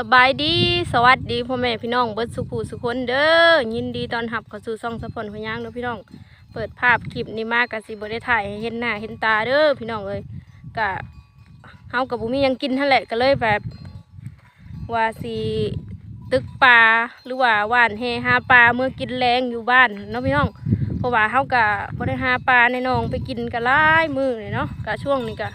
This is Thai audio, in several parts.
สบายดีสวัสดีพ่อแม่พี่น้องเบิดสุขูสุคนเด้อยินดีตอนหับเข้าสู่ซ่องสะพนพยางเด้อพี่น้อง เปิดภาพคลิปนี้มากกะสิบ่ได้ถ่ายให้เห็นหน้าเห็นตาเด้อพี่น้องเอ้ยกะเฮากับบุมียังกินนั่นแหละก็เลยแบบว่าสิตึกปลาหรือว่าหว่านแหหาปลาเมื่อกินแรงอยู่บ้านเนาะพี่น้องเพราะว่าเฮากะบ่ได้หาปลาในหนองไปกินกะหลายมื้อเลยเนาะกะช่วงนี้กะ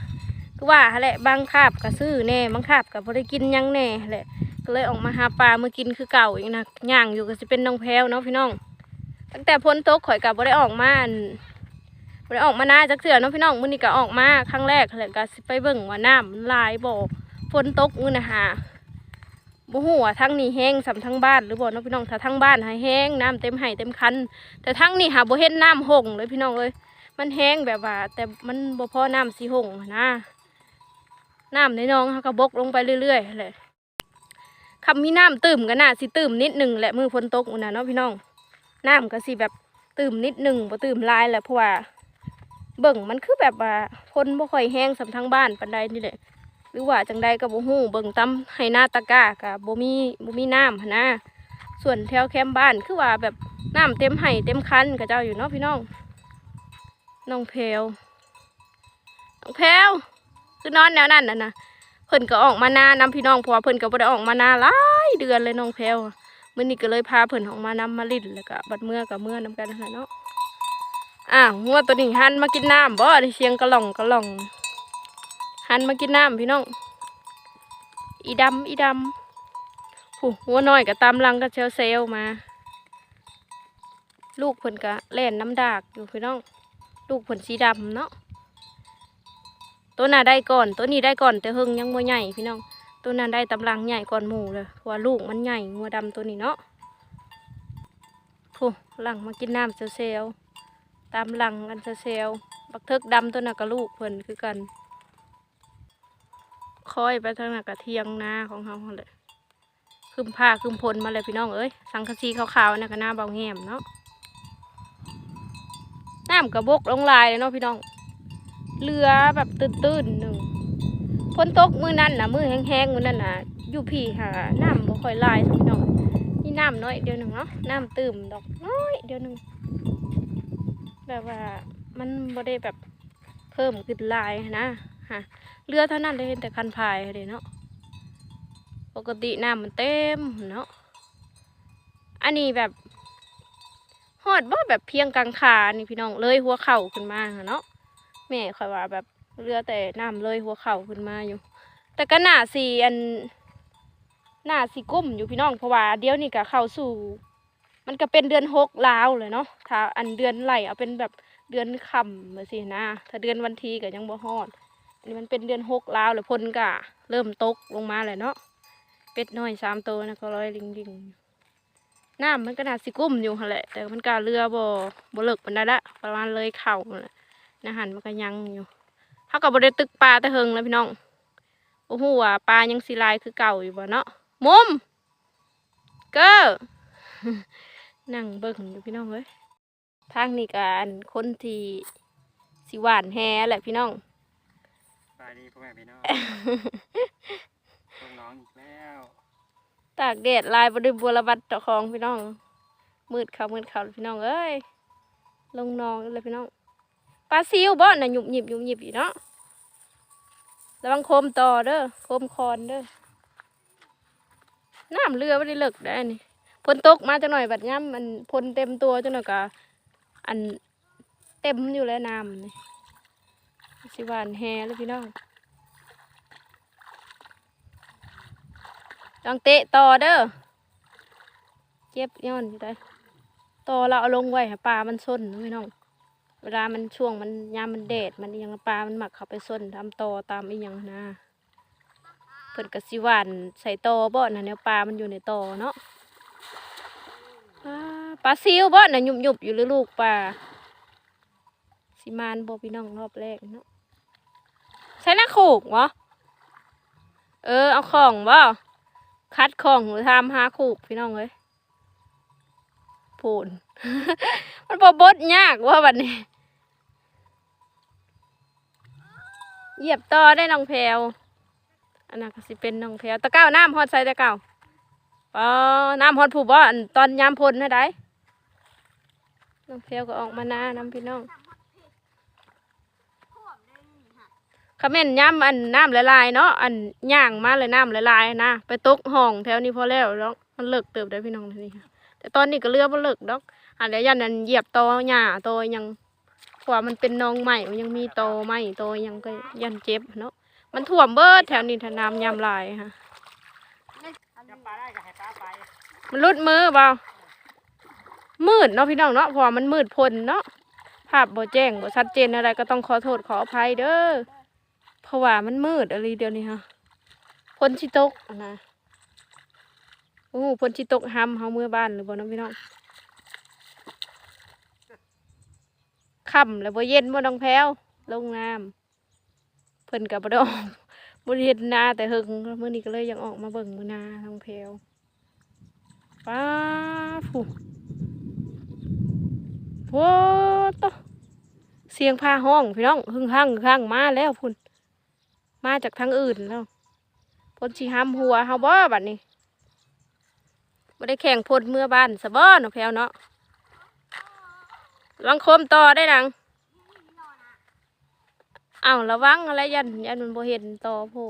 คือว่าแหละบางคาบกะซื้อแน่บางคาบกะบ่ได้กินยังแน่แหละก็เลยออกมาหาปลาเมื่อกินคือเก่าอีกนะย่างอยู่ก็สิเป็นน้องแพวเนาะพี่น้อง ตั้งแต่พ้นตกข่อยกับบ่ได้ออกมาอั่นบ่ได้ออกมาหน้าจักเสือเนาะพี่น้องมื้อนี้ก็ออกมาครั้งแรกแหละก็สิไปเบิ่งว่าน้ำมันลายบ่ฝนตกมื้อนะหาบ่ฮู้ว่าทั้งนี้แห้งสำทั้งบ้านหรือบ่เนาะพี่น้องถ้าทั้งบ้านหาแห้งน้ำเต็มไห่เต็มคัน แต่ทั้งนี้หาบ่เห็นน้ำหงเลยพี่น้องเอ้ยมันแห้งแบบว่า แต่มันบ่พอน้ำสิหงนะ น้ำในหนองเฮาก็บกลงไปเรื่อยๆแหละคำมีน้ำตื่มกันน่ะสิตื่มนิดหนึ่งแหละมือฝนตกมื้อนะเนาะพี่น้องน้ำก็สิแบบตื่มนิดหนึ่งบ่ตื่มลายแหละเพราะว่าเบิ่งมันคือแบบว่าคนบ่ค่อยแห้งสำทั้งบ้านปานใดนี่แหละหรือว่าจังใดก็บ่ฮู้เบิ่งตำให้หน้าตะก้าก็บ่มีบ่มีน้ำหั้นะส่วนแถวแคมป์บ้านคือว่าแบบน้ำเต็มไห่เต็มคันก็เจ้าอยู่เนาะพี่น้องน้องเพลวน้องเพลว คือนอนแนวนั้นน่ะนะเพิ่นก็ออกมานานำพี่น้องเพราะว่าเพิ่นก็บ่ได้ออกมานาหลายเดือนเลยน้องแพรวมื้อนี้ก็เลยพาเพิ่นออกมานำมาลิ้นแล้วก็บัดเมื่อกับเมื่อนำกันนั่นแหละเนาะอ้าวงัวตัวนี้หันมากินน้ำบ่ได้เสียงกระหล่องกระหล่องหันมากินน้ำพี่น้อง อีดำอีดำผู้หัวน้อยก็ตามลังก็เซลเซลมา ลูกเพิ่นก็เล่นน้ำดากอยู่พี่น้อง ลูกเพิ่นสีดำเนาะ ตัวน่ะได้ก่อน ตัวนี้ได้ก่อนแต่เฮงยังบ่ใหญ่พี่น้อง ตัวนั้นได้ตำลังใหญ่ก่อนหมู่เลยเพราะว่าลูกมันใหญ่งัวดำตัวนี้เนาะผู้หลังมากินน้ำเซลล์ตามหลังกันเซลล์บักเทิกดำตัวน่ะกับลูกเพิ่นคือกัน คอยไปทางน่ะกะเทียงนาของเฮาหั่นแหละคืมผ้าคืมพลมาเลยพี่น้องเอ้ยสังกะสีขาวๆน่ะก็หน้าเบาแหมเนาะน้ำกระบกลงลายเลยเนาะพี่น้อง เรือแบบตื้นๆหนึ่งฝนตกมือนั่นนะมือแห้งๆมือนั่นนะอยู่พี่หาน้ำบ่ค่อยลายสักหน่อยนี่น้ำน้อยเดียวหนึ่งเนาะน้ำตื่มดอกน้อยเดียวหนึ่งแบบว่ามันบ่ได้แบบเพิ่มขึ้นลายนะฮะเรือเท่านั้นเลยเห็นแต่คันพายเลยเนาะปกติน้ำมันเต็มเนาะอันนี้แบบฮอดบ่แบบเพียงกลางขานี่พี่น้องเลยหัวเข่าขึ้นมาเนาะ แม่ข่อยว่าแบบเรือแต่น้ำเลยหัวเข่าขึ้นมาอยู่ แต่ก็หน้าสีอันหน้าสีกุ้มอยู่พี่น้องเพราะว่าเดี๋ยวนี้ก็เข้าสู่ มันก็เป็นเดือนหกลาวเลยเนาะถ้าอันเดือนไหลเอาเป็นแบบเดือนค่ำมาสินะถ้าเดือนวันทีก็ยังบ่ฮอดอันนี้มันเป็นเดือนหกลาวเลยพลก็เริ่มตกลงมาเลยเนาะเป็ดน้อยสามตัวนะก็ลอยลิงลิงน้ำมันก็น่าสิกุ้มอยู่หั่นแหละแต่มันก็เรือบ่บ่เลิกมันได้ละประมาณเลยเข่านั่นแหละอาหารมันก็ยังอยู่เขากับบได้ตึกปลาแต่เฮิงแล้วพี่น้องโอ้โหว่าปลายังสีลายคือเก่าอยู่บ่เนาะมุมเก็นั่งเบิ่งอยู่พี่น้องเอ้ยทางนี้ก็อันคนที่สิหวานแฮแหละพี่น้องสวัสดีพ่อแม่พี่น้องน้องๆอีกแล้ว ตากแดดลายบริบัวระบัดเจ้าของพี่น้อง มืดเขามืดเขาพี่น้องเอ้ย ลงนองเลยพี่น้อง ปลาซิวบ่น่ะหยุบหยิบหยุบหยิบอยู่เนาะระวังโคมต่อเด้อโคมคอนเด้อน้ำเรือไม่ได้เลิกได้นี่ฝนตกมาจังหน่อยบัดย่ำมันพลเต็มตัวจังหน่อยกะอันเต็มอยู่แล้วน้ำนี่สิวานแฮแล้วพี่น้องต้องเตะต่อเด้อเจ็บย้อนอยู่ได้ต่อเราเอาลงไว้ปลามันส้นพี่น้อง เวลามันช่วงมันยามมันแดดมันอหยังปลา มันหมักเข้าไปส้นทำตอตามอีหยังนะเพิ่นก็สิหวานใส่ตอบ่น่ะแนวปลา มันอยู่ในตอเนาะปลาซิวบ่น่ะหยุบๆอยู่หรือลูกปลาสิมานบ่พี่น้องรอบแรกเนาะใช้หน้าโขกวะเออเอาของบ่คัดของหรือทำหาโขกพี่น้องเอ้ยโผนมันบ่บดยากว่าบัดนี้ เหยียบต่อได้น้องแพลวอันนั้นก็สิเป็นน้องแพวตะเก้าน้ำฮอดใส่ตะเก้าอ๋อน้ำฮอดผูบ่อนตอนยามพลนะได้น้องแพวก็ออกมาหน้าน้ำพี่น้องคาเมนย้ำอันน้ำละลายเนาะอันย่างมาเลยน้ำละลายนะไปตกห้องแถวนี้พอแล้วเนาะมันเลิกเติบได้พี่น้องทีนี้ค่ะแต่ตอนนี้ก็เรือบ่เลิกดอกอันเดี๋ยวยันอันเหยียบตอหญ้าตอยัง ว่ามันเป็นนองใหม่มันยังมีโตอใหม่ตยังก็ยันเจ็บเนาะมันท่วมเบิดแถวนี้ถ้าน้ำยามลายค่ะมันรุดมือเปล่ามืดเนาะพี่น้องเนาะเพอมันมืดพลเนาะภาพบ่แจ้งบ่ชัดเจนอะไรก็ต้องขอโทษขออภัยเด้อเพราะว่ามันมืดอะไรเดี๋ยวนี้ฮะพลชิตกอะนะโอ้พลชิตกห้ำเฮาเมื่อบ้านหรือบ่เน้องพี่น้อง ค่ำแล้วบ่เย็นบ่น้องแพรวลงน้ำเพิ่นกับบ่ดอกบ่เฮ็ดนาแต่เฮิงมื้อนี้ก็เลยยังออกมาเบิ่งมื้อนาน้องแพรวป้าผู้โว้ตเสียงพาห้องพี่น้องหึ่งห้างหึ่งมาแล้วพุ่นมาจากทางอื่นแล้วพนชีห้ามหัวเฮาบ่บัดนี้บ่ได้แข่งพลเมื่อบ้านสะบ่เนาะแพลวเนาะ วังโคมต่อได้ดังอ้าวระวังอะไรยันยันมันบ่เห็นต่อโผล่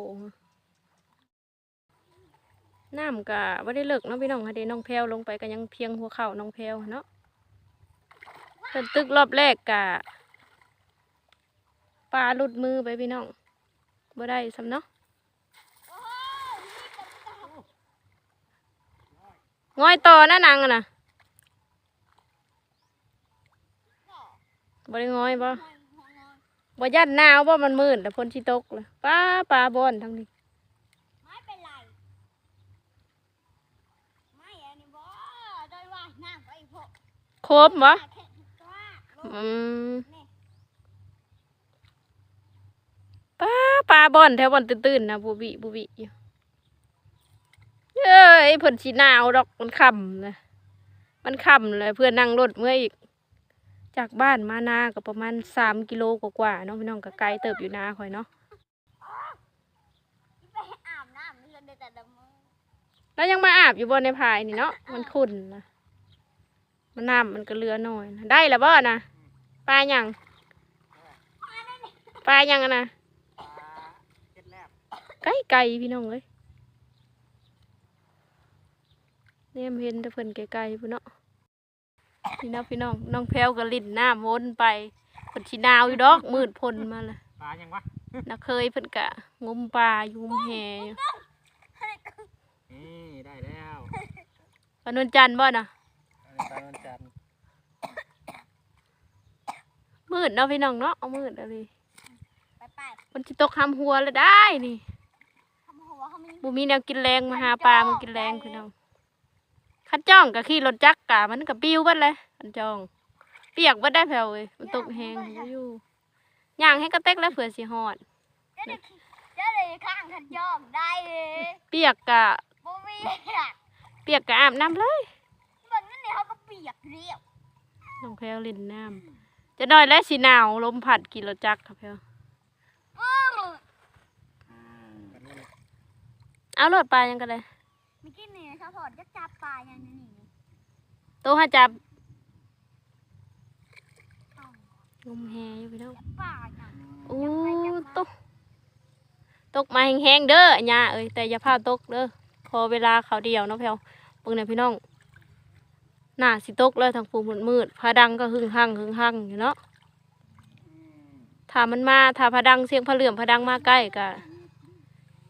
น้ำก็ไม่ได้เลิกเนาะพี่น้องค่ะเดน้องแพลวลงไปก็ยังเพียงหัวเข่าน้องแพลวเนาะเพิ่นตึกรอบแรกกะปลาหลุดมือไปพี่น้องบ่ได้สำเนาะงอยต่อนะนางอะนะ บ่ได้งอยบ่บ่ยันหนาวบ่มันมืดแต่พ้นชิตกเลยป้าปลาบอนทั้งนี้ไม่เป็นไรไม่อันนี้บ่โดยว่าน้ำก็อีพวกครบบ่อืมป้าปลาบอนแถวบอนตื่นๆนะบูบิบูบิอยู่เอ้ยเพิ่นสีหนาวดอกมันค่ำนะมันค่ำเลยเพื่อนนั่งรถเมื่ออีก จากบ้านมานาก็ประมาณสามกิโลกว่าๆเนาะพี่น้องก็ไกลเติบอยู่นาข่อยเนาะแล้วยังมาอาบอยู่บนในพายนี่เนาะมันขุ่นนะมันน้ำมันก็เรือน้อยนะได้แล้วบ่นะปลาหยังปลาหยังนะปลาเก็ดแลไก่ไก่พี่น้องเอ้ยเนี่ยเห็นแต่เพิ่นไก่ๆพุ่เนาะ พี่น้องพี่น้องน้องแพรวก็ลิ้นน้ำวนไปเพิ่นสิหนาวอยู่ดอกมืดพลมาละปลายังวะนักเคยเพิ่นกะงมปลาอยู่งมแหอยู่นี่ได้แล้วปานนจันทร์บ่น่ะปลาวันจันทร์มืดเนาะพี่น้องเนาะเอามืดอะไรไปไปมันสิตกคำหัวเลยได้นี่ทำหัวเขาไม่บุมีแนวกินแรงมาหาปลามากินแรงพี่น้อง ขันจ้องกับขี่รถจักรกะมันกับปิ้วเบัดเลยขันจ้อง เปียกเบัดได้แผ่วเลยมันตกแหงบ่อยู่ย่างให้กระเต็กแล้วเผื่อสิหอดจะได้จะได้ข้างขันยอมได้เลยเปียกกะบ่มีอะเปียกกะอาบน้ำเลยบางนั่นเนี่ยเขาก็เปียกเรียวน้องแพลวเล่นน้ำจะน้อยแล้วสิหนาวลมพัดกินรถจักรค่ะแพลวอื้ออันนี้เอารถปลายังกันเลยเมื่อกี้นี่ซัพพอร์ตจะจับปลาอย่างนี้นี่โตห้าจับงมแหอยู่พี่น้องจับปลาอย่างโอ้ตกตกมาแห้งๆเด้ออัญญาเอ้ยแต่อย่าพลาดตกเด้อพอเวลาเขาเดียวเนาะแพลวเบิ่งเนี่ยพี่น้องหน้าสิตกเลยทางฟูมืดมืดๆพาดังก็หึ่งหังหึ่งหังอยู่เนาะถ้ามันมาถ้าพาดังเสียงพาเหลื่อมพาดังมาใกล้ก็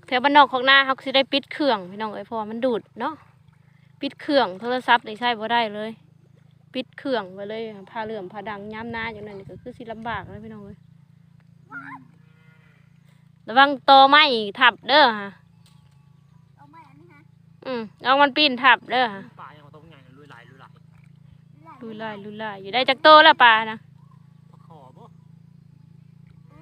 แถวบ้านนอกของหน้าเขาสิได้ปิดเครื่องพี่น้องเอ้ยเพราะว่ามันดูดเนาะปิดเครื่องโทรศัพท์นี่ใช้บ่ได้เลย ปิดเครื่องไว้เลยพาเหลื่อมพาดังย้ำหน้าอย่างนั้นนี่ก็คือสิลำบากเลยพี่น้องเอ้ยระวังตอไม้ทับเด้อฮะเอาไหมอันนี้ฮะอืมเอามันปีนทับเด้อฮะปลายังตรงใหญ่ลุยไหลลุยไหลลุยลายลุยลายอยู่ได้จักโตแล้วปลานะ ปลาขอบ่ อู้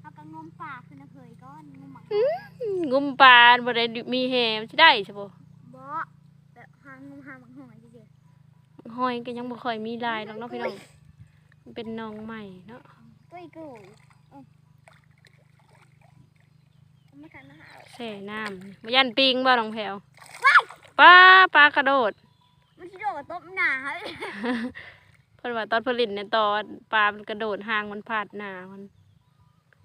เอากระงมปลาขึ้นนะเคยก้อน งมหมักอืมงุมปลาบ่ได้มีแหมสิได้ใช่บ่บ่แบบหางงมหางหมักหอยเฉยหอยก็ยังบ่ค่อยมีลายหรอกเนาะพี่น้องมันเป็นหน้องใหม่เนาะๆกุ้ยกุ้ยไม่ทันนะคะแช่น้ำมายันปิงบ่น้องแพรวปลาปลากระโดด มันชิโดดต้มหนาเฮ้ยเพิ่นว่าตอนผลิตเนี่ยตอนปลามันกระโดดหางมันผาดหน้ามัน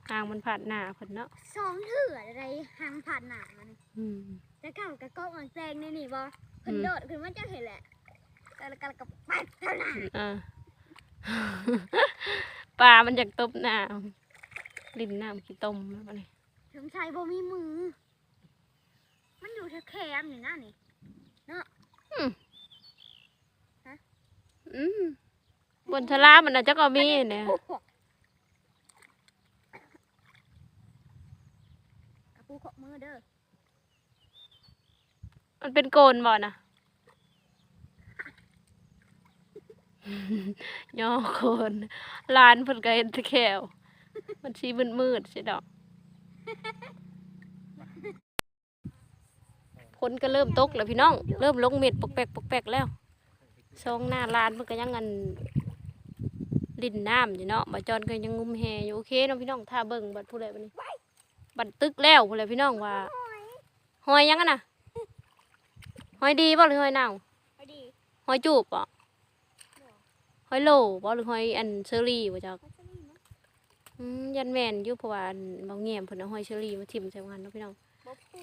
หางมันผาดหน้าเพิ่นเนาะสองเถื่ออะไรหางผ่านหนามันอืมแล้วก็กระโก้มันแซงนี่นี่บ่เพิ่นอืมโดดขึ้นมันจะเห็นแหละแล้วก็แล้วก็ปัดเท่านั้นอ่าปลามันอยากตบน้ำลิ้นน้ำขี้ต้มแล้วบัดนี้ถึงชายบ่มีมือ มันอยู่แถวแคมนี่นะนี่อืมบนทลามันน่ะจักเอามีเนี่ย โอ้โหกระปูขอ มือเด้อ มันเป็นโกนบ่นะย่อโคนลานเพิ่นก็เห็นแตะแขวมันสีมืดๆสิดอกฝนก็เริ่มตกแล้วพี่น้อง เริ่มลงเม็ดปกแปกปกแปกแล้วซองหน้าลานมันก็ยังงันลินน้ำอยู่เนาะบาจอนก็ยังงุมแฮอยู่โอเคเนาะพี่น้องถ้าเบิ่งบัดผู้ใดบัดนี้ บัดตึกแล้วผู้ใดพี่น้องว่าหอยยังอะน่ะหอยดีบ่หรือหอยเน่าไปดีหอยจูบบ่หอยโหลบ่หรือหอยอันเชอรี่บ่จักมันจะนี่มั้ยอืมยันแม่นอยู่เพราะว่าอันบางแง่มเพิ่นเอาหอยเชอรี่มาทิ่มใส่กันเนาะพี่น้องบ่ปู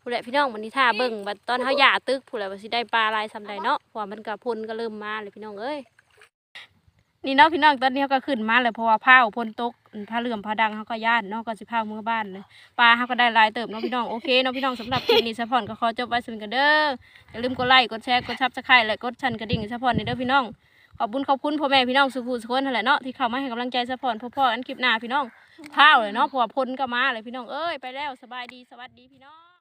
ผู้ใดพี่น้องวันนี้ท่าเบิ่งบัดตอนเฮาหย่าตึกผู้ใดว่าสิได้ปลาหลายซำใดเนาะเพราะว่ามันก็พ่นก็เริ่มมาเลยพี่น้องเอ้ย นี่เนาะพี่น้องตอนนี้เขาก็ขึ้นมาเลยเพราะว่าผ้าพ่นตกผ้าเหลื่อมผ้าดังเขาก็ย่านเนาะก็สิพามือบ้านเลยปลาเขาก็ได้ลายเติบเนาะพี่น้องโอเคเนาะพี่น้องสำหรับคลิปนี้ซัพอร์ตก็ขอจบไว้สำหรับกันเด้ออย่าลืมกดไลค์กดแชร์กดซับสไครต์และกดชันกระดิ่งซัพพอร์ตในเด้อพี่น้องขอบคุณขอบคุณพ่อแม่พี่น้องสุภูสุคนนั่นแหละเนาะที่เข้ามาให้กำลังใจซัพพอร์ตพ่ออันคลิปหน้าพี่น้องพาวเลยเนาะเพราะว่าพ่นก็มาเลยพี่น้องเอ้ยไปแล้วสบายดีสวัสดีพี่น้อง